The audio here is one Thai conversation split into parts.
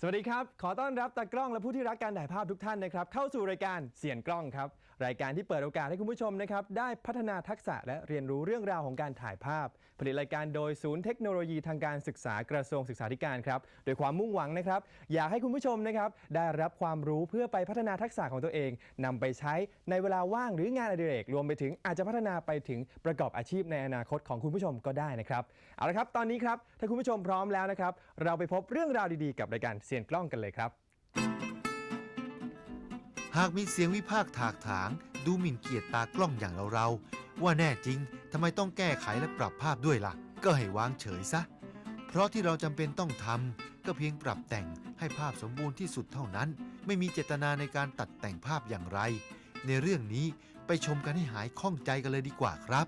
สวัสดีครับ ขอต้อนรับตากล้องและผู้ที่รักการถ่ายภาพทุกท่านนะครับ เข้าสู่รายการเสียนกล้องครับ รายการที่เปิดโอกาสให้คุณผู้ชมนะครับได้พัฒนาทักษะและเรียนรู้เรื่องราวของการถ่ายภาพ ผลิตรายการโดยศูนย์เทคโนโลยีทางการศึกษากระทรวงศึกษาธิการครับโดยความมุ่งหวังนะครับ อยากให้คุณผู้ชมนะครับได้รับความรู้เพื่อไปพัฒนาทักษะของตัวเองนำไปใช้ในเวลาว่างหรืองานอดิเรกรวมไปถึงอาจจะพัฒนาไปถึงประกอบอาชีพในอนาคตของคุณผู้ชมก็ได้นะครับเอาละครับ ตอนนี้ครับถ้าคุณผู้ชมพร้อมแล้วนะครับเราไปพบเรื่องราวดีๆ กับรายการเสียนกล้องกันเลยครับ หากมีเสียงวิพากษ์ถากถาง ดูหมิ่นเกียรติตากล้องอย่างเราเราๆว่าแน่จริงทำไมต้องแก้ไขและปรับภาพด้วยล่ะ ก็ให้วางเฉยซะ เพราะที่เราจำเป็นต้องทำก็เพียงปรับแต่งให้ภาพสมบูรณ์ที่สุดเท่านั้น ไม่มีเจตนาในการตัดแต่งภาพอย่างไร ในเรื่องนี้ไปชมกันให้หายข้องใจกันเลยดีกว่าครับ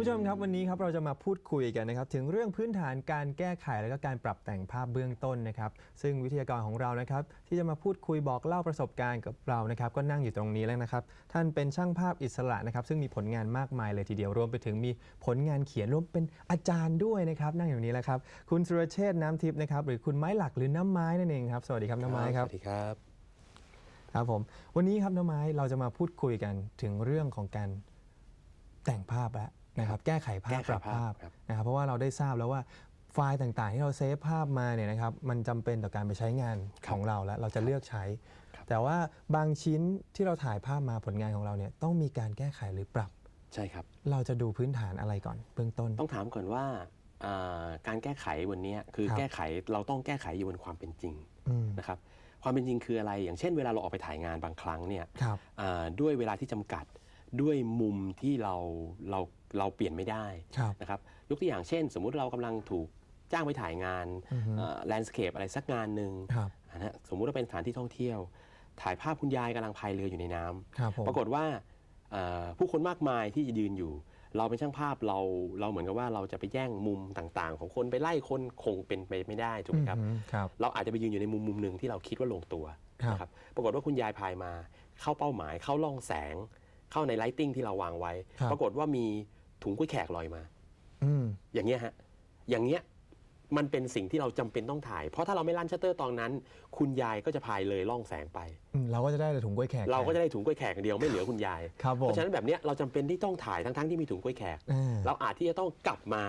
ผู้ชมครับวันนี้ครับเราจะมาพูดคุยกันนะครับถึงเรื่องพื้นฐานการแก้ไขและก็การปรับแต่งภาพเบื้องต้นนะครับซึ่งวิทยากรของเรานะครับที่จะมาพูดคุยบอกเล่าประสบการณ์กับเรานะครับก็นั่งอยู่ตรงนี้แล้วนะครับท่านเป็นช่างภาพอิสระนะครับซึ่งมีผลงานมากมายเลยทีเดียวรวมไปถึงมีผลงานเขียนรวมเป็นอาจารย์ด้วยนะครับนั่งอยู่นี้แล้วครับคุณสุรเชษฐ์น้ำทิพย์นะครับหรือคุณไม้หลักหรือน้ำไม้นั่นเองครับสวัสดีครับน้ำไม้ครับ สวัสดีครับครับผมวันนี้ครับน้องไม้เราจะมาพูดคุยกันถึงเรื่องของการแต่งภาพแล้ว นะครับแก้ไขภาแก้พไขปรับภาพภาพครับ นะครับเพราะว่าเราได้ทราบแล้วว่าไฟล์ต่างๆ ที่เราเซฟภาพมาเนี่ยนะครับมันจำเป็นต่อการไปใช้งานของเราแล้วเราจะเลือกใช้แต่ว่าบางชิ้นที่เราถ่ายภาพมาผลงานของเราเนี่ยต้องมีการแก้ไขหรือปรับ ใช่ครับ เราจะดูพื้นฐานอะไรก่อนเบื้องต้น ต้องถามก่อนว่าอ่าการแก้ไขวันเนี้ยคือครับ แก้ไขเราต้องแก้ไขอยู่บนความเป็นจริงอืมนะครับความเป็นจริงคืออะไร อย่างเช่น เวลาเราออกไปถ่ายงานบางครั้งเนี่ยครับ อ่าด้วยเวลาที่จำกัดด้วยมุมที่เราเรา เราเปลี่ยนไม่ได้ครับนะครับยกตัวอย่างเช่น สมมุติเรากำลังถูกจ้างไปถ่ายงานอือฮึแลนด์สเคปอะไรสักงานหนึ่งครับนะฮะสมมุติว่าเป็นสถานที่ท่องเที่ยว ถ่ายภาพคุณยายกำลังพายเรืออยู่ในน้ำครับผมปรากฏว่าเอ่อผู้คนมากมายที่ยืนอยู่ เราเป็นช่างภาพเราเราเหมือนกับว่าเราจะไปแย่งมุมต่างๆ ของคนไปไล่คนคงเป็นไปไม่ได้ถูกไหมครับอือฮึครับเราอาจจะไปยืนอยู่ในมุมมุมหนึ่งที่เราคิดว่าลงตัวครับนะครับปรากฏว่าคุณยายพายมา เข้าเป้าหมายเข้าล่องแสง เข้าในไลติ้งที่เราวางไว้ครับปรากฏว่ามี ถุงกล้วยแขกลอยมา อืม อย่างเงี้ยฮะ อย่างเงี้ยมันเป็นสิ่งที่เราจำเป็นต้องถ่าย เพราะถ้าเราไม่ลั่นชัตเตอร์ตอนนั้น คุณยายก็จะพายเลยล่องแสงไป อืม เราก็จะได้แต่ถุงกล้วยแขกเราก็จะได้ถุงกล้วยแขกอย่างเดียวไม่เหลือคุณยาย ครับผมเพราะฉะนั้นแบบเนี้ยเราจำเป็นที่ต้องถ่ายทั้งๆที่มีถุงกล้วยแขก อ่า เราอาจที่จะต้องกลับมา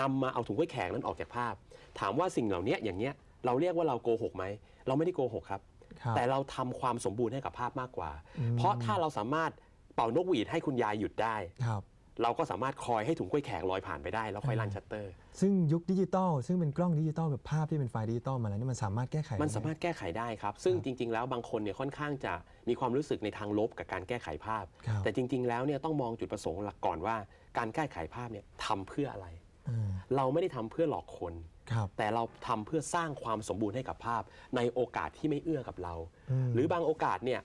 นำมาเอาถุงกล้วยแขกนั้นออกจากภาพ ถามว่าสิ่งเหล่านี้อย่างเนี้ยเราเรียกว่าเราโกหกไหมเราไม่ได้โกหกครับ ครับแต่เราทำความสมบูรณ์ให้กับภาพมากกว่าอืมเพราะถ้าเราสามารถเป่านกหวีดให้คุณยายหยุดได้ ครับ เราก็สามารถคอยให้ถุงกล้วยแขกลอยผ่านไปได้ แล้วค่อยลั่นชัตเตอร์ ซึ่งยุคดิจิตอลซึ่งเป็นกล้องดิจิตอลแบบภาพที่เป็นไฟล์ดิจิตอลมาแล้วนี่มันสามารถแก้ไขมันได้สามารถแก้ไขได้ครับ ซึ่งจริง ๆ แล้วบางคนเนี่ยค่อนข้างจะมีความรู้สึกในทางลบกับการแก้ไขภาพครับแต่จริง ๆ แล้วเนี่ยต้องมองจุดประสงค์หลักก่อนว่าการแก้ไขภาพเนี่ยทำเพื่ออะไรอ่าเราไม่ได้ทำเพื่อหลอกคนครับแต่เราทำเพื่อสร้างความสมบูรณ์ให้กับภาพในโอกาสที่ไม่เอื้อกับเราอืมหรือบางโอกาสเนี่ย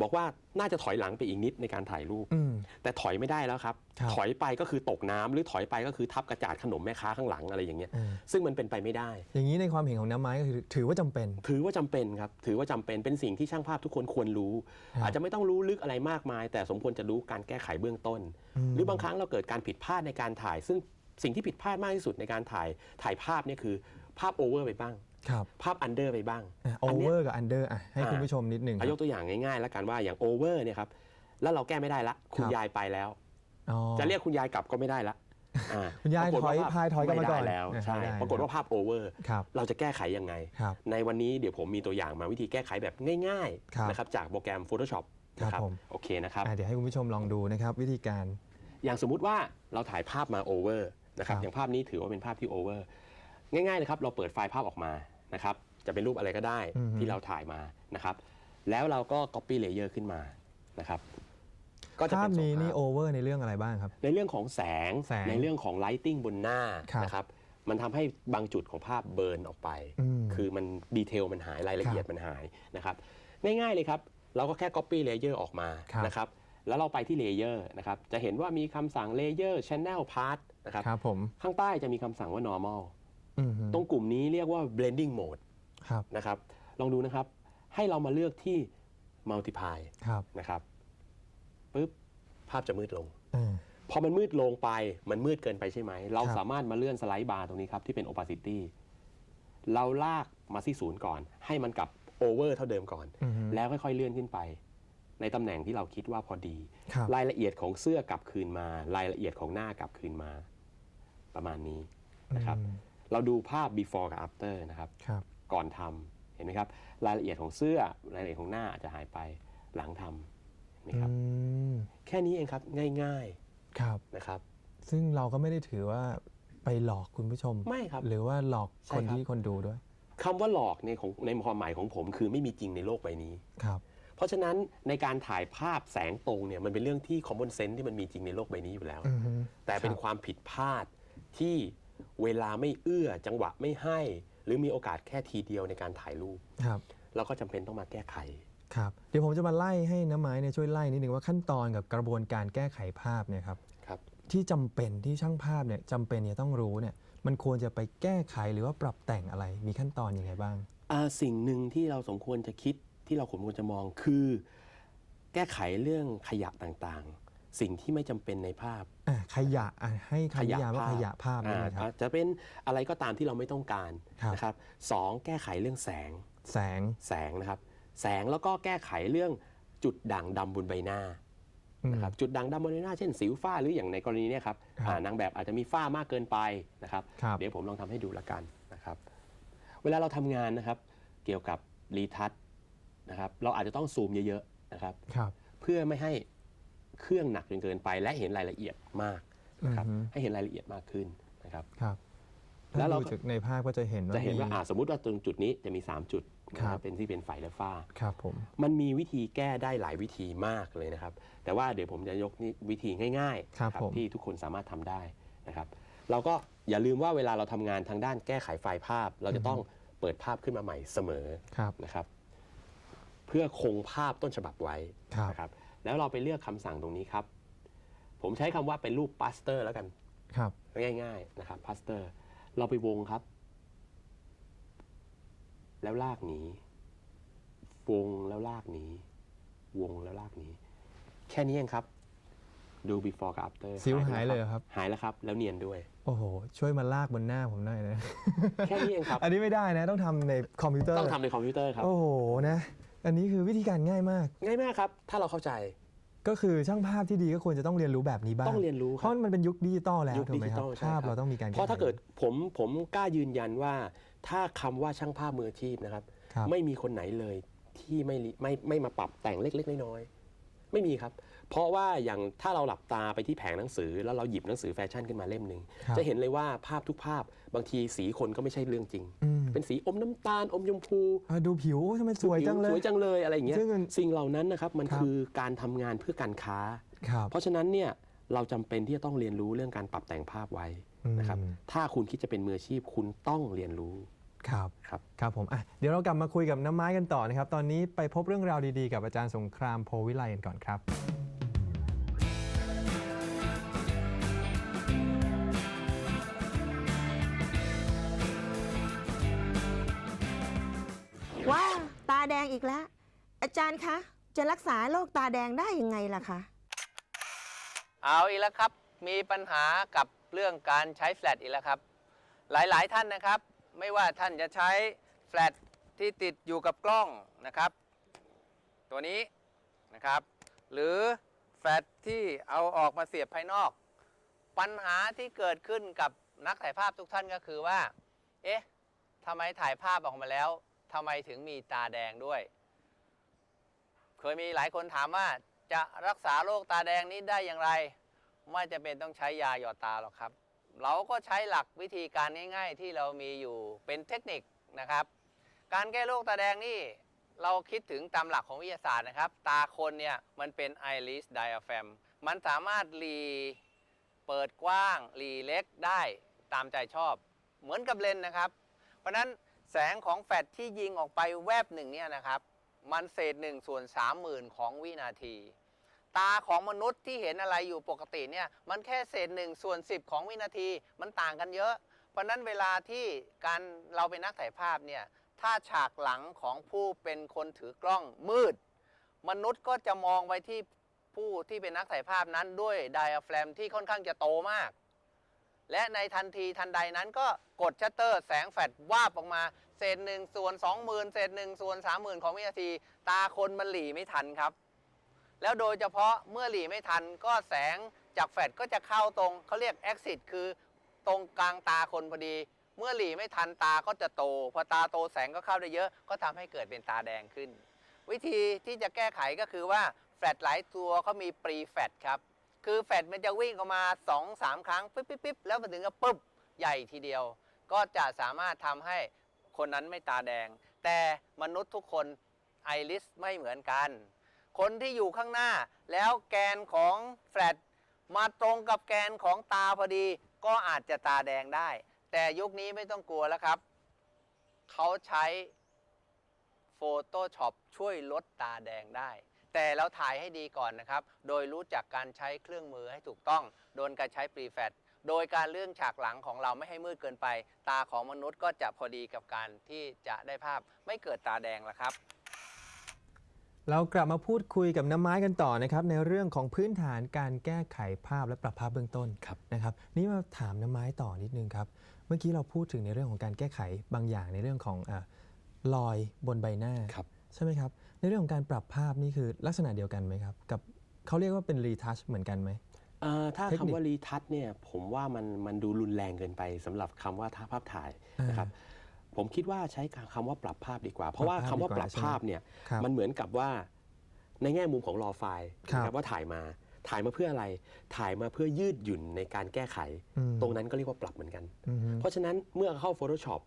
บอกว่าน่าจะถอยหลังไปอีกนิดในการถ่ายรูป อืม แต่ถอยไม่ได้แล้วครับ ครับ ถอยไปก็คือตกน้ำหรือถอยไปก็คือทับกระจาดขนมแม่ค้าข้างหลังอะไรอย่างเงี้ย อืมซึ่งมันเป็นไปไม่ได้ อย่างนี้ในความเห็นของน้ำไม้ก็คือถือว่าจำเป็น ถือว่าจำเป็นครับ ถือว่าจำเป็นเป็นสิ่งที่ช่างภาพทุกคนควรรู้ ครับอาจจะไม่ต้องรู้ลึกอะไรมากมาย แต่สมควรจะรู้การแก้ไขเบื้องต้น อืม หรือบางครั้งเราเกิดการผิดพลาดในการถ่าย ซึ่งสิ่งที่ผิดพลาดมากที่สุดในการถ่ายถ่ายภาพเนี่ยคือภาพโอเวอร์ไปบ้าง ครับภาพอันเดอร์ไปบ้างโออันเวเนี้อยร์กับอันเดอร์อะให้อ่าคุณผู้ชมนิดหนึ่งอายกตัวอย่างง่ายๆ แล้วกันว่าอย่างโอเวอร์เนี่ยครับแล้วเราแก้ไม่ได้ละคุณครับยายไปแล้วอ๋อจะเรียกคุณยายกลับก็ไม่ได้ละอ่คุณยายปรกฏว่ถอยภพพายถอยกลับมาก่อนไได้แล้วอ่าใช่ไม่ได้ปรากฏว่าภาพโอเวอร์ครับเราจะแก้ไขยังไงครับในวันนี้เดี๋ยวผมมีตัวอย่างมาวิธีแก้ไขแบบง่ายครับๆนะครับจากโปรแกรม Photoshop ครับนะครับผมโอเคนะครับอะเดี๋ยวให้คุณผู้ชมลองดูนะครับวิธีการ อย่างสมมุติว่าเราถ่ายภาพมาโอเวอร์นะครับครับอย่างภาพนี้ถือว่าเป็นภาพที่โอเวอร์ง่ายๆเลยครับเราเปิดไฟล์ภาพออกมา นะครับจะเป็นรูปอะไรก็ได้ที่เราถ่ายมานะครับแล้วเราก็ Copy Layer ขึ้นมานะครับก็จะภาเป็พนสองนี้นี่ภาพ โอเวอร์ในเรื่องอะไรบ้างครับ ในเรื่องของแสงแสงในเรื่องของไลติ้งบนหน้าครับนะครับมันทำให้บางจุดของภาพเบิร์นออกไป อืมคือมันดีเทลมันหายรายละเอียดครับมันหายนะครับง่ายๆเลยครับ เราก็แค่ Copy Layer ออกมาครับนะครับแล้วเราไปที่ Layer นะครับจะเห็นว่ามีคำสั่ง Layer Channel Part นะครับครับผม ข้างใต้จะมีคำสั่งว่า normal อืมฮึ ตรงกลุ่มนี้เรียกว่า blending mode ครับนะครับ ลองดูนะครับ ให้เรามาเลือกที่ multiply ครับนะครับปึ๊บภาพจะมืดลงอืมพอมันมืดลงไปมันมืดเกินไปใช่ไหม เราครับสามารถมาเลื่อนสไลด์บาร์ตรงนี้ครับ ที่เป็น opacity เราลากมาที่ศูนย์ก่อน ให้มันกลับ over เท่าเดิมก่อนอืมแล้วค่อยๆเลื่อนขึ้นไป ในตำแหน่งที่เราคิดว่าพอดีครับรายละเอียดของเสื้อกลับคืนมา รายละเอียดของหน้ากลับคืนมา ประมาณนี้นะครับอืม เราดูภาพ before กับ after นะครับ ครับ ก่อนทำเห็นไหมครับ รายละเอียดของเสื้อรายละเอียดของหน้าอาจจะหายไปหลังทำเห็นไหมครับ อืม แค่นี้เองครับง่ายครับ ๆนะครับ ซึ่งเราก็ไม่ได้ถือว่าไปหลอกคุณผู้ชม ไม่ครับหรือว่าหลอกใช่คนครับ ที่คนดูด้วย คำว่าหลอกในของในความหมายของผมคือไม่มีจริงในโลกใบนี้ ครับ เพราะฉะนั้นในการถ่ายภาพแสงตรงเนี่ยมันเป็นเรื่องที่ common sense ที่มันมีจริงในโลกใบนี้อยู่แล้ว อือฮึแต่เป็นครับ ความผิดพลาดที่ เวลาไม่เอื้อจังหวะไม่ให้ หรือมีโอกาสแค่ทีเดียวในการถ่ายรูปครับเราก็จำเป็นต้องมาแก้ไขครับเดี๋ยวผมจะมาไล่ให้น้ำไม้เนี่ยช่วยไล่นิดนึงว่าขั้นตอนกับกระบวนการแก้ไขภาพเนี่ยครับครับ ที่จำเป็นที่ช่างภาพเนี่ยจำเป็นเนี่ยต้องรู้เนี่ยมันควรจะไปแก้ไขหรือว่าปรับแต่งอะไรมีขั้นตอนยังไงบ้างอ่าสิ่งหนึ่งที่เราสมควรจะคิดที่เราควรจะมองคือ แก้ไขเรื่องขยะต่างๆ สิ่งที่ไม่จำเป็นในภาพ อะขยะอะให้คำนิยามว่าขยะภาพได้อ่าไหมครับอาจจะเป็นอะไรก็ตามที่เราไม่ต้องการครับ นะครับสองแก้ไขเรื่องแสงแสงแสงนะครับ แสงแล้วก็แก้ไขเรื่องจุดด่างดำบนใบหน้าอืม นะครับจุดด่างดำบนใบหน้าเช่นสิวฝ้าหรืออย่างในกรณีเนี้ครับครับอ่านางแบบอาจจะมีฝ้ามากเกินไปนะครับ ครับ เดี๋ยวผมลองทำให้ดูละกันนะครับ เวลาเราทำงานนะครับ เกี่ยวกับรีทัชนะครับ เราอาจจะต้องซูมเยอะๆนะครับ ครับ เพื่อไม่ให้ เครื่องหนักจนเกินไป และเห็นรายละเอียดมากนะครับอือฮึ ให้เห็นรายละเอียดมากขึ้นนะครับ ครับแล้แล้ววเราเราจากในภาพก็จะเห็นว่าจะเห็นว่ามี อ่าสมมติว่าตรงจุดนี้จะมี 3 จุดนะคครัรับ บเป็นที่เป็นไฟและฝ้า ครับผม มันมีวิธีแก้ได้หลายวิธีมากเลยนะครับ แต่ว่าเดี๋ยวผมจะยกนี่วิธีง่ายครับๆผม ที่ทุกคนสามารถทำได้นะครับ เราก็อย่าลืมว่าเวลาเราทำงานทางด้านแก้ไขไฟล์ภาพ เราจะต้องเปิดภาพขึ้นมาใหม่เสมอครับนะครับ เพื่อคงภาพต้นฉบับไว้ครับ นะครับ แล้วเราไปเลือกคำสั่งตรงนี้ครับ ผมใช้คำว่าเป็นรูปพาสเตอร์แล้วกัน ครับ ง่าย ๆ นะครับพาสเตอร์ เราไปวงครับ แล้วลากหนีวงแล้วลากหนีวงแล้วลากหนีแค่นี้เองครับ ดู before กับ after สิวไปหายเลยเหรอครับ หายแล้วครับ แล้วเนียนด้วย โอ้โห ช่วยมาลากบนหน้าผมหน่อยนะ แค่นี้เองครับ อันนี้ไม่ได้นะ ต้องทำในคอมพิวเตอร์ ต้องทำในคอมพิวเตอร์ครับ โอ้โห นะ อันนี้คือวิธีการง่ายมาก ง่ายมากครับ ถ้าเราเข้าใจ ก็คือช่างภาพที่ดีก็ควรจะต้องเรียนรู้แบบนี้บ้างต้องเรียนรู้เพครับ ราะมันเป็นยุคดิจิตอลแล้วยุคถูกไหมครับดิจิทัลใช่ภาพครับเราต้องมีการเพราะถ้าแไขเกิดผมผมกล้ายืนยันว่า ถ้าคำว่าช่างภาพมืออาชีพนะครับ ครับ ไม่มีคนไหนเลยที่ไม่ริไม่ไม่มาปรับแต่งเล็ก ๆ น้อยๆไม่มีครับ เพราะว่าอย่างถ้าเราหลับตาไปที่แผงหนังสือ แล้วเราหยิบหนังสือแฟชั่นขึ้นมาเล่มหนึ่งครับจะเห็นเลยว่าภาพทุกภาพบางทีสีคนก็ไม่ใช่เรื่องจริงอืมเป็นสีอมน้ำตาลอมชมพูเออดูผิวทำไมสวยจังเลสยวยจังเลยอะไรอย่างเงี้ยซึ่งมันสิ่งเหล่านั้นนะครับมันครับคือการทำงานเพื่อการค้าครับเพราะฉะนั้นเนี่ยเราจำเป็นที่จะต้องเรียนรู้เรื่องการปรับแต่งภาพไว้นะครับอืมถ้าคุณคิดจะเป็นมืออาชีพคุณต้องเรียนรู้ครับครับครับผมอะเดี๋ยวเรากลับมาคุยกับน้ำไม้กันต่อนะครับ ตอนนี้ไปพบเรื่องราวดีๆ กับอาจารย์สงครามโพวิไลกันก่อนครับ แดงอีกแล้ว อาจารย์คะจะรักษาโรคตาแดงได้ยังไงล่ะคะ เอาอีกแล้วครับ มีปัญหากับเรื่องการใช้แฟลชอีกแล้วครับ หลายๆท่านนะครับ ไม่ว่าท่านจะใช้แฟลชที่ติดอยู่กับกล้องนะครับ ตัวนี้นะครับ หรือแฟลชที่เอาออกมาเสียบภายนอก ปัญหาที่เกิดขึ้นกับนักถ่ายภาพทุกท่านก็คือว่า เอ๊ะทำไมถ่ายภาพออกมาแล้ว ทำไมถึงมีตาแดงด้วย เคยมีหลายคนถามว่าจะรักษาโรคตาแดงนี้ได้อย่างไร ไม่จะเป็นต้องใช้ยาหยอดตาหรอกครับ เราก็ใช้หลักวิธีการง่าย ๆ ที่เรามีอยู่เป็นเทคนิคนะครับ การแก้โรคตาแดงนี่เราคิดถึงตามหลักของวิทยาศาสตร์นะครับ ตาคนเนี่ยมันเป็น iris diaphragm มันสามารถรีเปิดกว้างรีเล็กได้ตามใจชอบ เหมือนกับเลนนะครับ เพราะนั้น แสงของแฟลชที่ยิงออกไปแวบหนึ่งเนี่ยนะครับ มันเศษหนึ่งส่วนสามหมื่นของวินาที ตาของมนุษย์ที่เห็นอะไรอยู่ปกติเนี่ยมันแค่เศษหนึ่งส่วนสิบของวินาทีมันต่างกันเยอะ เพราะฉะนั้นเวลาที่การเราเป็นนักถ่ายภาพเนี่ยถ้าฉากหลังของผู้เป็นคนถือกล้องมืด มนุษย์ก็จะมองไปที่ผู้ที่เป็นนักถ่ายภาพนั้นด้วยไดอะแฟรมที่ค่อนข้างจะโตมาก และในทันทีทันใดนั้นก็กดชัตเตอร์แสงแฟลชวาบออกมา เศษหนึ่งส่วนสองหมื่นเศษหนึ่งส่วนสามหมื่นของวินาที ตาคนมันหลีไม่ทันครับ แล้วโดยเฉพาะเมื่อหลีไม่ทันก็แสงจากแฟลชก็จะเข้าตรงเขาเรียก exit คือตรงกลางตาคนพอดี เมื่อหลีไม่ทันตาก็จะโต พอตาโตแสงก็เข้าได้เยอะ ก็ทำให้เกิดเป็นตาแดงขึ้น วิธีที่จะแก้ไขก็คือว่าแฟลชหลายตัวเขามีปรีแฟลชครับคือแฟลชมันจะวิ่งออกมา 2 3 ครั้ง ปิ๊บปิ๊บปิ๊บแล้วมันถึงจะปุ๊บ ใหญ่ทีเดียว ก็จะสามารถทำให้ คนนั้นไม่ตาแดง แต่มนุษย์ทุกคนไอริสไม่เหมือนกัน คนที่อยู่ข้างหน้า แล้วแกนของแฟลชมาตรงกับแกนของตาพอดี ก็อาจจะตาแดงได้ แต่ยุคนี้ไม่ต้องกลัวแล้วครับ เขาใช้ Photoshop ช่วยลดตาแดงได้ แต่เราถ่ายให้ดีก่อนนะครับ โดยรู้จักการใช้เครื่องมือให้ถูกต้อง โดยการใช้ปรีแฟต โดยการเลื่อนฉากหลังของเราไม่ให้มืดเกินไป ตาของมนุษย์ก็จะพอดีกับการที่จะได้ภาพไม่เกิดตาแดงละครับ เรากลับมาพูดคุยกับน้ำไม้กันต่อนะครับ ในเรื่องของพื้นฐานการแก้ไขภาพและปรับภาพเบื้องต้นครับนะครับ นี่มาถามน้ำไม้ต่อนิดนึงครับ เมื่อกี้เราพูดถึงในเรื่องของการแก้ไขบางอย่างในเรื่องของอารอยบนใบหน้าครับใช่ไหมครับ ในเรื่องของการปรับภาพนี่คือลักษณะเดียวกันไหมครับ กับเขาเรียกว่าเป็นรีทัชเหมือนกันไหม เอ่อถ้าเทคนิคคำว่ารีทัชเนี่ยผมว่ามันมันดูรุนแรงเกินไปสำหรับคำว่าท่าภาพถ่ายนะครับผมคิดว่าใช้คำว่าปรับภาพดีกว่า เพราะว่าคำว่าปรับภาพเนี่ยครับมันเหมือนกับว่าในแง่มุมของรอไฟล์ครับนะครับว่าถ่ายมาถ่ายมาเพื่ออะไร ถ่ายมาเพื่อยืดหยุ่นในการแก้ไข อืม ตรงนั้นก็เรียกว่าปรับเหมือนกัน อือฮึเพราะฉะนั้นเมื่อเข้า Photoshop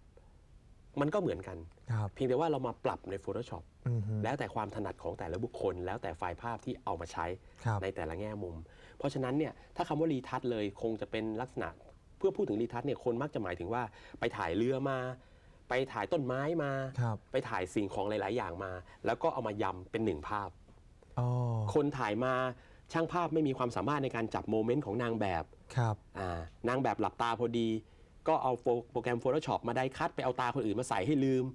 มันก็เหมือนกัน ครับ เพียงแต่ว่าเรามาปรับใน Photoshop อือฮึแล้วแต่ความถนัดของแต่ละบุคคล แล้วแต่ไฟล์ภาพที่เอามาใช้ครับในแต่ละแง่มุม เพราะฉะนั้นเนี่ยถ้าคำว่ารีทัชเลยคงจะเป็นลักษณะเพื่อพูดถึงรีทัชเนี่ยคนมักจะหมายถึงว่าไปถ่ายเรือมา ไปถ่ายต้นไม้มา ครับ ไปถ่ายสิ่งของหลาย ๆ อย่างมา แล้วก็เอามายำเป็นหนึ่งภาพ อ๋อคนถ่ายมาช่างภาพไม่มีความสามารถในการจับโมเมนต์ของนางแบบครับ อ่านางแบบหลับตาพอดี ก็เอาโฟโปรแกรม Photoshop มาได้คัดไปเอาตาคนอื่นมาใส่ให้ลืม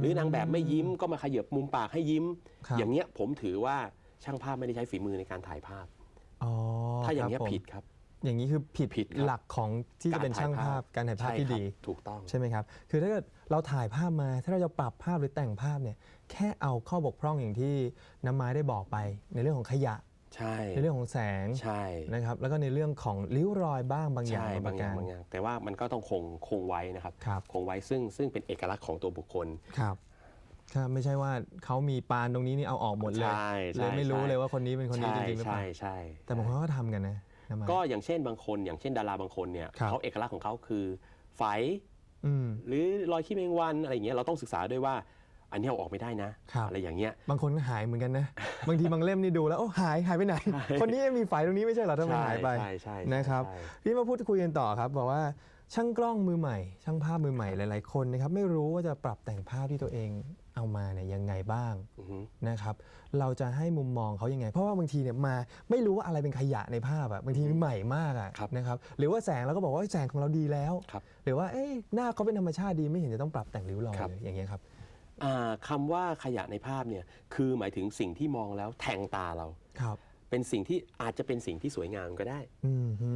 หรือนางแบบไม่ยิ้มก็มาขยับมุมปากให้ยิ้ม ครับ อย่างเงี้ยผมถือว่าช่างภาพไม่ได้ใช้ฝีมือในการถ่ายภาพ อ๋อถ้าอย่างเงี้ยครับผมผิดครับ อย่างนี้คือผิดผิดครับ หลักของที่จะเป็นช่างภาพการถ่ายภาพที่ใช่ครับดีถูกต้อง ใช่ไหมครับ คือถ้าเกิดเราถ่ายภาพมาถ้าเราจะปรับภาพหรือแต่งภาพเนี่ย แค่เอาข้อบกพร่องอย่างที่น้ำไม้ได้บอกไป ในเรื่องของขยะ ใช่ในเรื่องของแสงใช่นะครับแล้วก็ในเรื่องของริ้วรอยบ้างบางอย่างใช่บาบางงอย่างการบางอย่าง แต่ว่ามันก็ต้องคงคงไว้นะครับครับคงไว้ซึ่งซึ่งเป็นเอกลักษณ์ของตัวบุคคลครับครับไม่ใช่ว่าเขามีปานตรงนี้นี่เอาออกหมดเลยใช่เลใช่ยไม่รู้ใช่เลยว่าคนนี้เป็นคนนี้จใช่ริงๆหรือเปใช่ล่าใช่แต่บางคนเขาก็ทำกันนะน้ำไม้ก็อย่างเช่นบางคน อย่างเช่นดาราบางคนเนี่ยครับเขาเอกลักษณ์ของเขาคือไฝอืมหรือรอยขี้แมงวันอะไรอย่างเงี้ยเราต้องศึกษาด้วยว่า อันนี้เอาออกไม่ได้นะ ครับ อะไรอย่างเงี้ย บางคนก็หายเหมือนกันนะ บางทีบางเล่มนี่ดูแล้วโอ้หายหายไปไหน คนนี้มีไฝตรงนี้ไม่ใช่เหรอทำไมหายไปใช่ใช่ใช่นะครับใช่พี่มาพูดคุยกันต่อครับบอกว่าช่างกล้องมือใหม่ ช่างภาพมือใหม่หลาย ๆ คนนะครับไม่รู้ว่าจะปรับแต่งภาพที่ตัวเองเอามาเนี่ยยังไงบ้างอือฮึนะครับ เราจะให้มุมมองเขายังไง เพราะว่าบางทีเนี่ยมาไม่รู้ว่าอะไรเป็นขยะในภาพอะบางทีใหม่มากอะนะครับหรือว่าแสงเราก็บอกว่าแสงของเราดีแล้ว ครับ หรือว่าเอ๊ะหน้าเขาเป็นธรรมชาติดีไม่เห็นจะต้องปรับแต่งริ้วรอยครับ เลยอย่างเงี้ยครับอ่า คำว่าขยะในภาพเนี่ยคือหมายถึงสิ่งที่มองแล้วแทงตาเรา ครับ เป็นสิ่งที่อาจจะเป็นสิ่งที่สวยงามก็ได้อืมฮึ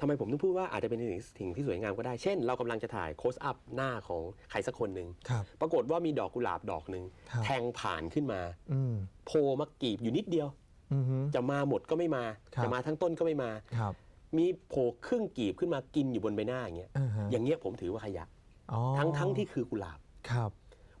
ทำไมผมต้องพูดว่าอาจจะเป็นสิ่งที่สวยงามก็ได้ เช่น เรากำลังจะถ่ายโคสอัพหน้าของใครสักคนหนึ่งครับ ปรากฏว่ามีดอกกุหลาบดอกหนึ่งครับ แทงผ่านขึ้นมาอืมโผล่มากรีบอยู่นิดเดียว อืมฮึ จะมาหมดก็ไม่มา ครับ จะมาทั้งต้นก็ไม่มา ครับมีโผล่ครึ่งกีบขึ้นมากินอยู่บนใบหน้าอย่างเงี้ย อ่าฮะอย่างเงี้ยผมถือว่าขยะ อ๋อทั้งทั้งที่คือกุหลาบ ครับ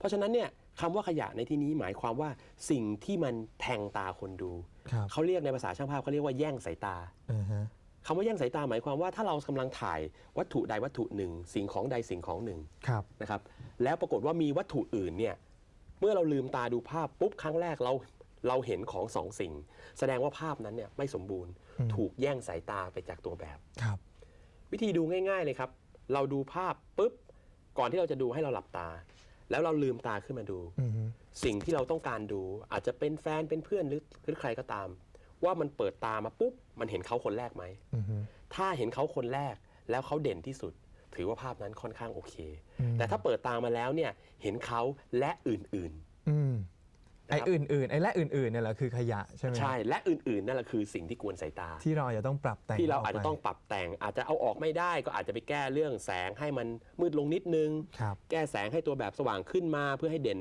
เพราะฉะนั้นเนี่ยคำว่าขยะในที่นี้หมายความว่าสิ่งที่มันแทงตาคนดู ครับเขาเรียกในภาษาช่างภาพเขาเรียกว่าแย่งสายตา อ่าฮะ คำว่าแย่งสายตาหมายความว่าถ้าเรากำลังถ่ายวัตถุใดวัตถุหนึ่ง สิ่งของใดสิ่งของหนึ่งครับ นะครับแล้วปรากฏว่ามีวัตถุอื่นเนี่ยเมื่อเราลืมตาดูภาพปุ๊บครั้งแรกเราเราเห็นของสองสิ่ง แสดงว่าภาพนั้นเนี่ยไม่สมบูรณ์ อืม ถูกแย่งสายตาไปจากตัวแบบ ครับ วิธีดูง่าย ๆเลยครับ เราดูภาพปุ๊บก่อนที่เราจะดูให้เราหลับตา แล้วเราลืมตาขึ้นมาดูอืมฮึสิ่งที่เราต้องการดู อาจจะเป็นแฟนเป็นเพื่อนหรือหรือใครก็ตาม ว่ามันเปิดตามาปุ๊บมันเห็นเขาคนแรกไหมอืมฮึถ้าเห็นเขาคนแรกแล้วเขาเด่นที่สุด ถือว่าภาพนั้นค่อนข้างโอเคอืมแต่ถ้าเปิดตามาแล้วเนี่ยเห็นเขาและอื่นอืมๆ ไอ้นะครับอื่นๆไอ้และอื่นๆเนี่ยแหละคือขยะใช่ไหมใช่และอื่นๆนั่นแหละคือสิ่งที่กวนสายตา ที่เราอาจจะต้องปรับแต่งที่เราอาจกไปจะต้องปรับแต่ง อาจจะเอาออกไม่ได้ก็อาจจะไปแก้เรื่องแสงให้มันมืดลงนิดนึงครับแก้แสงให้ตัวแบบสว่างขึ้นมาเพื่อให้เด่น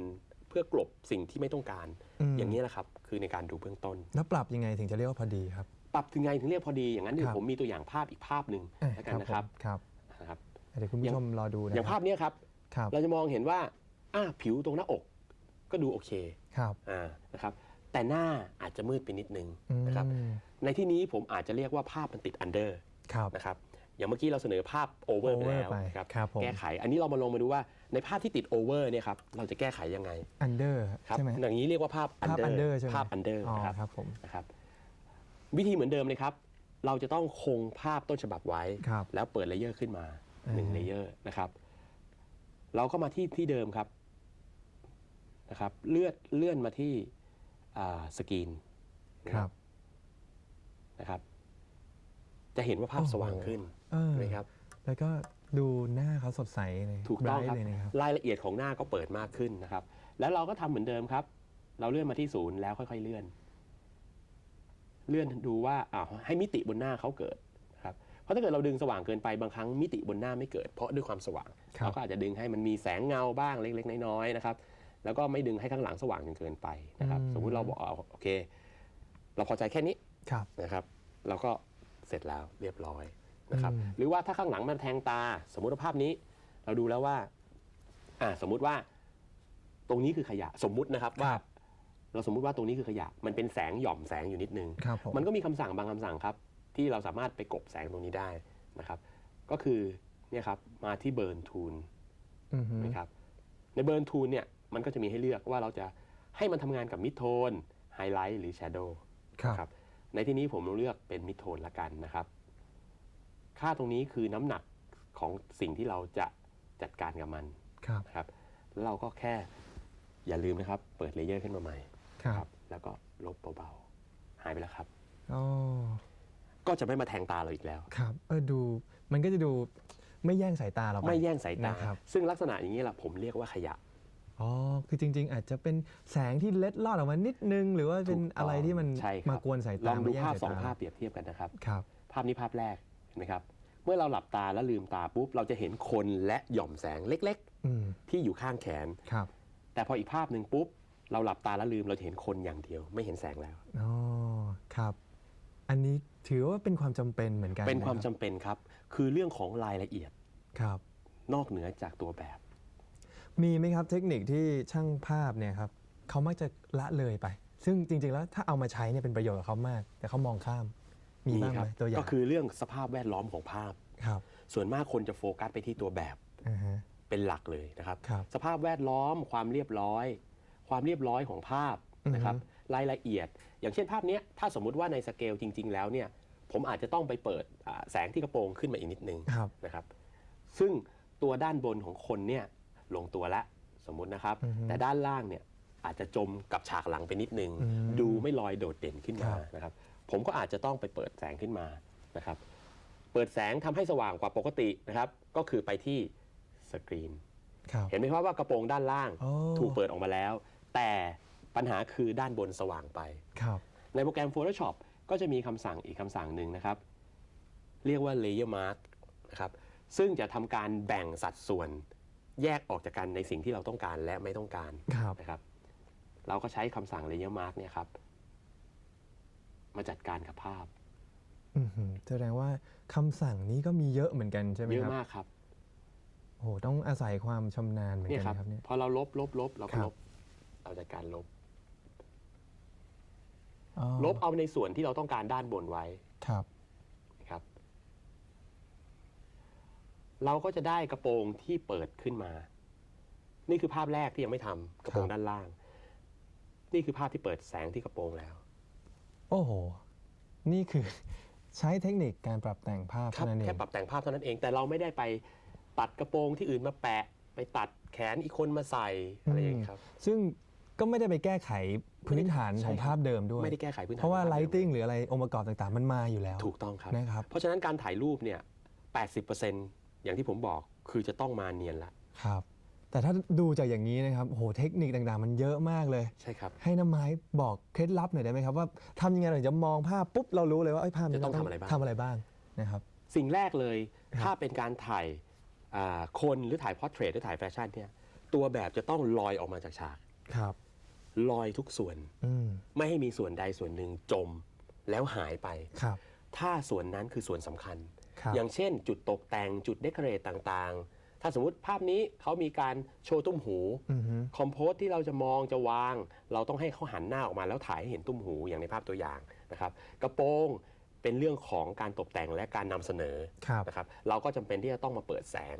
เพื่อกลบสิ่งที่ไม่ต้องการมอย่างนี้แหละครับ คือในการดูเบื้องต้น แล้วปรับยังไงถึงจะเรียกว่าพอดีครับ ปรับถึงไงถึงเรียกพอดีอย่างนั้นเดี๋ยครัวบผมมีตัวอย่างภาพอีกภาพหนึ่งเอ้ยแล้วกันนะครับผมครับนะครับเดี๋ยวคุณผู้ชมรอดูนะอย่างภาพเนี้ยครับครับ เราจะมองเห็นว่าอ่าผิวตรงหน้าอก ก็ดูโอเคครับอ่านะครับแต่หน้าอาจจะมืดไปนิดนึงอืมนะครับในที่นี้ผมอาจจะเรียกว่าภาพมันติดอันเดอร์ครับนะครับอย่างเมื่อกี้เราเสนอภาพโอเวอร์ไป over แล้วไปนะครับครับผมแก้ไข อันนี้เรามาลงมาดูว่าในภาพที่ติดโอเวอร์เนี่ยครับเราจะแก้ไขยังไงอันเดอร์ครับใช่ไหมอย่างนี้เรียกว่าภาพภาพ under under ใช่ไหมภาพ under อ๋อนะครับครับผมนะครับวิธีเหมือนเดิมเลยครับ เราจะต้องคงภาพต้นฉบับไว้ครับแล้วเปิดเลเยอร์ขึ้นมาอ่าหนึ่งเลเยอร์นะครับ เราก็มาที่ที่เดิมครับ นะครับเลื่อนเลื่อนมาที่อ่าสกรีนนะคครัรับบนะครับ จะเห็นว่าภาพโอ้โหสว่างขึ้นเออใช่ไหมครับ แล้วก็ดูหน้าเขาสดใสเลยถูกต้องไบครับเลยนะครับรายละเอียดของหน้าก็เปิดมากขึ้นนะครับ แล้วเราก็ทำเหมือนเดิมครับ เราเลื่อนมาที่ศูนย์แล้วค่อย ๆเลื่อน เลื่อนดูว่าอ้าวให้มิติบนหน้าเขาเกิดนะครับ เพราะถ้าเกิดเราดึงสว่างเกินไปบางครั้งมิติบนหน้าไม่เกิด เพราะด้วยความสว่างครับเราก็อาจจะดึงให้มันมีแสงเงาบ้างเล็ก ๆ น้อยๆนะครับ แล้วก็ไม่ดึงให้ข้างหลังสว่างจนเกินไปนะครับสมมุติเราบอกเอาโอเค เราพอใจแค่นี้ครับนะครับเราก็เสร็จแล้วเรียบร้อยนะครับอืมหรือว่าถ้าข้างหลังมันแทงตา สมมุติว่าภาพนี้ เราดูแล้วว่าอ่าสมมุติว่า ตรงนี้คือขยะสมมุตินะครับว่าเราสมมุติว่าตรงนี้คือขยะ มันเป็นแสงหย่อมแสงอยู่นิดนึงครับผมมันก็มีคำสั่งบางคำสั่งครับ ที่เราสามารถไปกลบแสงตรงนี้ได้นะครับ ก็คือเนี่ยครับมาที่เบิร์นทูลอือฮึนะครับในเบิร์นทูลเนี่ย มันก็จะมีให้เลือกว่าเราจะให้มันทำงานกับมิดโทนไฮไลท์หรือแชโดว์ครับ ครับ ในที่นี้ผมเลือกเป็นมิดโทนละกันนะครับ ค่าตรงนี้คือน้ำหนักของสิ่งที่เราจะจัดการกับมันครับ นะครับ แล้วเราก็แค่อย่าลืมนะครับ เปิดเลเยอร์ขึ้นมาใหม่ครับแล้วก็ลบเบาๆหายไปแล้วครับ อ๋อก็จะไม่มาแทงตาเราอีกแล้ว ครับ เออ ดู มันก็จะดูไม่แย่งสายตาเราปไม่แย่งสายตา นะครับ ซึ่งลักษณะอย่างนี้แหละผมเรียกว่าขยะ อ๋อ คือจริง ๆ อาจจะเป็นแสงที่เล็ดลอดออกมานิดนึง หรือว่าเป็นถูกต้องอะไรที่มันใช่ครับมากวนสายลตาองดูมแย่ภาพสยสองตภาพเปรียบเทียบกันนะครับ ครับ ภาพนี้ภาพแรกเห็นไหมครับ เมื่อเราหลับตาแล้วลืมตาปุ๊บ เราจะเห็นคนและหย่อมแสงเล็กอืม ๆ ที่อยู่ข้างแขน ครับ แต่พออีกภาพหนึ่งปุ๊บ เราหลับตาแล้วลืมเราจะเห็นคนอย่างเดียว ไม่เห็นแสงแล้ว อ๋อ ครับ อันนี้ถือว่าเป็นความจำเป็นเหมือนกันเป็นความนะจำเป็นครับ คือเรื่องของรายละเอียด ครับ นอกเหนือจากตัวแบบ มีไหมครับเทคนิคที่ช่างภาพเนี่ยครับเขามักจะละเลยไป ซึ่งจริง ๆ แล้วถ้าเอามาใช้เนี่ยเป็นประโยชน์กับเขามาก แต่เขามองข้ามมีบ้างคไหรัมตัวอย่างก็คือเรื่องสภาพแวดล้อมของภาพครับ ส่วนมากคนจะโฟกัสไปที่ตัวแบบอ่าฮะเป็นหลักเลยนะครับครับ สภาพแวดล้อมความเรียบร้อย ความเรียบร้อยของภาพนะครับอือฮึรายละเอียด อย่างเช่นภาพเนี้ยถ้าสมมุติว่าในสเกลจริง ๆ แล้วเนี่ยผมอาจจะต้องไปเปิดอ่าแสงที่กระโปรงขึ้นมาอีกนิดนึงครับนะครับ ซึ่งตัวด้านบนของคนเนี่ย ลงตัวแล้วสมมุตินะครับอือฮึแต่ด้านล่างเนี่ยอาจจะจมกับฉากหลังไปนิดนึงอืมดูไม่ลอยโดดเด่นขึ้นมาครับนะครับ ผมก็อาจจะต้องไปเปิดแสงขึ้นมานะครับ เปิดแสงทำให้สว่างกว่าปกตินะครับ ก็คือไปที่สกรีนครับเห็นไหมครับว่ากระโปรงด้านล่างโอ้ถูกเปิดออกมาแล้ว แต่ปัญหาคือด้านบนสว่างไปครับในโปรแกรม Photoshop ก็จะมีคำสั่งอีกคำสั่งหนึ่งนะครับ เรียกว่า Layer Mask นะครับซึ่งจะทำการแบ่งสัดส่วน แยกออกจากกันในสิ่งที่เราต้องการและไม่ต้องการครับ นะครับ เราก็ใช้คำสั่ง Layer Mask เนี่ยครับ มาจัดการกับภาพ อือหือแสดงว่าคำสั่งนี้ก็มีเยอะเหมือนกันใช่ไหมเยอะครับมากครับโอ้โหต้องอาศัยความชำนาญเหมือนเนี่ยกันครับนะครับเนี่ย พอเราลบลบลบเราคก็รับ ลบ เราจัดการลบ อ๋อลบเอาในส่วนที่เราต้องการด้านบนไว้ ครับนะครับ เราก็จะได้กระโปรงที่เปิดขึ้นมา นี่คือภาพแรกที่ยังไม่ทำกระโปรงด้านล่าง นี่คือภาพที่เปิดแสงที่กระโปรงแล้ว โอ้โห นี่คือ ใช้เทคนิคการปรับแต่งภาพครับเท่านั้นเอแค่งปรับแต่งภาพเท่านั้นเอง แต่เราไม่ได้ไปตัดกระโปรงที่อื่นมาแปะ ไปตัดแขนอีกคนมาใส่อะไรอย่างนี้ยครับ ซึ่งก็ไม่ได้ไปแก้ไขพื้นฐานใช่ของครับ ภาพเดิมด้วย ไม่ได้แก้ไขพื้นฐานเพราะว่าภพดิม lighting หรืออะไรองค์ประกอบต่างๆ มันมาอยู่แล้ว ถูกต้องครับ นะครับ เพราะฉะนั้นการถ่ายรูปเนี่ย 80% อย่างที่ผมบอกคือจะต้องมาเนียนละครับ แต่ถ้าดูจากอย่างนี้นะครับโอ้โหเทคนิคต่างๆ มันเยอะมากเลย ใช่ครับ ให้น้ำไม้บอกเคล็ดลับหน่อยได้ไหมครับว่าทำยังไงเราถึงจะมองภาพปุ๊บเรารู้เลยว่าไอ้ยภาพนี้จะต้องเาทำอะไรบ้าง ทำอะไรบ้างนะครับ สิ่งแรกเลยครับถ้าเป็นการถ่ายอ่าคนหรือถ่ายพอร์เทรตหรือถ่ายแฟชั่นเนี่ยตัวแบบจะต้องลอยออกมาจากฉากครับ ลอยทุกส่วน อืมไม่ให้มีส่วนใดส่วนหนึ่งจมแล้วหายไป ครับ ถ้าส่วนนั้นคือส่วนสำคัญครับ อย่างเช่น จุดตกแต่งจุดเดคอเรทต่างๆ ถ้าสมมติภาพนี้เขามีการโชว์ตุ้มหูอือฮึคอมโพสที่เราจะมองจะวาง เราต้องให้เขาหันหน้าออกมาแล้วถ่ายให้เห็นตุ้มหูอย่างในภาพตัวอย่างนะครับกระโปรงเป็นเรื่องของการตกแต่งและการนำเสนอครับนะครับเราก็จำเป็นที่จะต้องมาเปิดแสง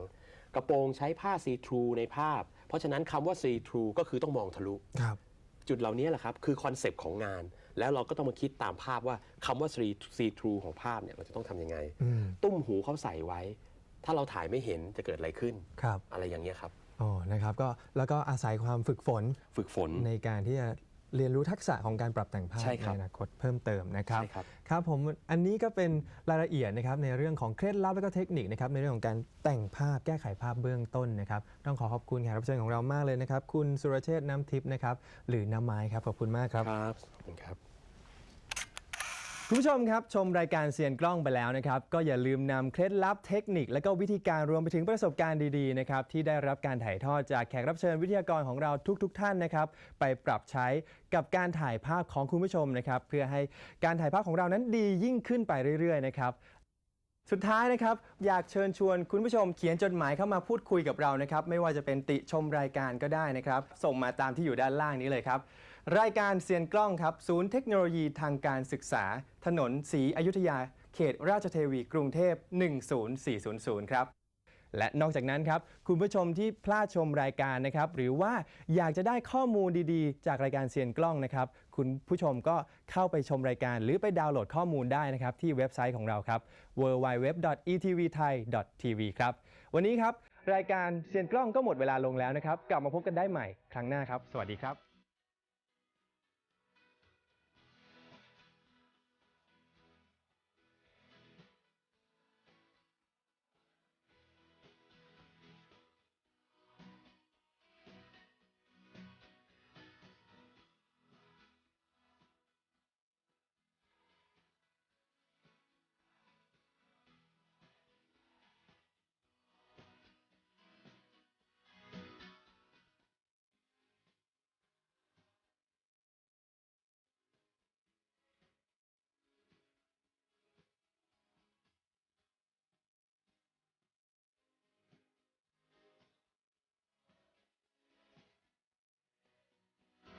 กระโปรงใช้ผ้าซีทรูในภาพ เพราะฉะนั้นคำว่าซีทรูก็คือต้องมองทะลุครับจุดเหล่านี้แหละครับคือคอนเซปต์ของงาน แล้วเราก็ต้องมาคิดตามภาพว่าคำว่าซีทรูของภาพเนี่ยเราจะต้องทำยังไง อืมตุ้มหูเขาใส่ไว้ ถ้าเราถ่ายไม่เห็นจะเกิดอะไรขึ้น ครับ อะไรอย่างเงี้ยครับ อ๋อ นะครับ ก็ แล้วก็อาศัยความฝึกฝนฝึกฝน ในการที่จะเรียนรู้ทักษะของการปรับแต่งภาพใช่ครับอนาคตเพิ่มเติมนะครับ ใช่ครับ ครับผม อันนี้ก็เป็นรายละเอียดนะครับในเรื่องของเคล็ดลับและก็เทคนิคนะครับในเรื่องของการแต่งภาพแก้ไขภาพเบื้องต้นนะครับ ต้องขอขอบคุณแขกรับเชิญของเรามากเลยนะครับ คุณสุรเชษฐ์น้ำทิพย์นะครับ หรือน้ำไม้ครับ ขอบคุณมากครับ ครับขอบคุณครับ คุณผู้ชมครับ ชมรายการเซียนกล้องไปแล้วนะครับ ก็อย่าลืมนำเคล็ดลับเทคนิค และก็วิธีการรวมไปถึงประสบการณ์ดีๆนะครับที่ได้รับการถ่ายทอดจากแขกรับเชิญวิทยากรของเราทุกๆทท่านนะครับ ไปปรับใช้กับการถ่ายภาพของคุณผู้ชมนะครับเพื่อให้การถ่ายภาพของเรานั้นดียิ่งขึ้นไปเรื่อยๆนะครับสุดท้ายนะครับ อยากเชิญชวนคุณผู้ชมเขียนจดหมายเข้ามาพูดคุยกับเรานะครับ ไม่ว่าจะเป็นติชมรายการก็ได้นะครับ ส่งมาตามที่อยู่ด้านล่างนี้เลยครับ รายการเซียนกล้องครับ ศูนย์เทคโนโลยีทางการศึกษา ถนนศรีอยุธยา เขตราชเทวีกรุงเทพ 10400 ครับ และนอกจากนั้นครับ คุณผู้ชมที่พลาดชมรายการนะครับ หรือว่าอยากจะได้ข้อมูลดีๆ จากรายการเซียนกล้องนะครับ คุณผู้ชมก็เข้าไปชมรายการ หรือไปดาวน์โหลดข้อมูลได้นะครับ ที่เว็บไซต์ของเราครับ www.etvthai.tv ครับ วันนี้ครับ รายการเซียนกล้องก็หมดเวลาลงแล้วนะครับ กลับมาพบกันได้ใหม่ครั้งหน้าครับ สวัสดีครับ